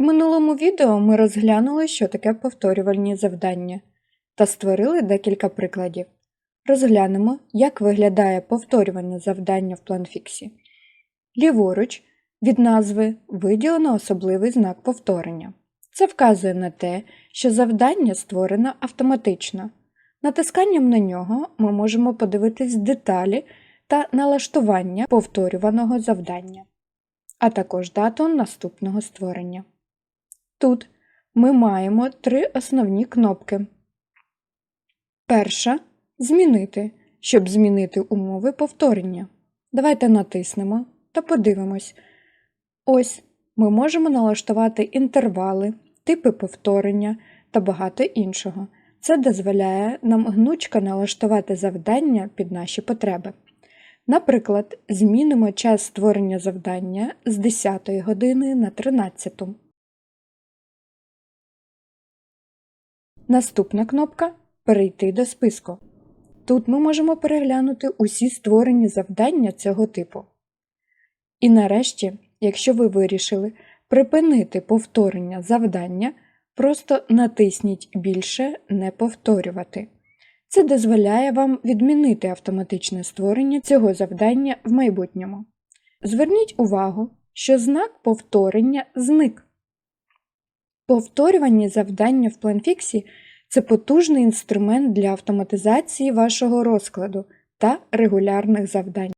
В минулому відео ми розглянули, що таке повторювальні завдання та створили декілька прикладів. Розглянемо, як виглядає повторювальне завдання в планфіксі. Ліворуч від назви виділено особливий знак повторення. Це вказує на те, що завдання створено автоматично. Натисканням на нього ми можемо подивитись деталі та налаштування повторюваного завдання, а також дату наступного створення. Тут ми маємо три основні кнопки. Перша Змінити, щоб змінити умови повторення. Давайте натиснемо та подивимось. Ось ми можемо налаштувати інтервали, типи повторення та багато іншого. Це дозволяє нам гнучко налаштувати завдання під наші потреби. Наприклад, змінимо час створення завдання з 10 години на 13. Наступна кнопка Перейти до списку. Тут ми можемо переглянути усі створені завдання цього типу. І нарешті, якщо ви вирішили припинити повторення завдання, просто натисніть Більше не повторювати. Це дозволяє вам відмінити автоматичне створення цього завдання в майбутньому. Зверніть увагу, що знак повторення зник. Повторювані завдання в планфіксі це потужний інструмент для автоматизації вашого розкладу та регулярних завдань.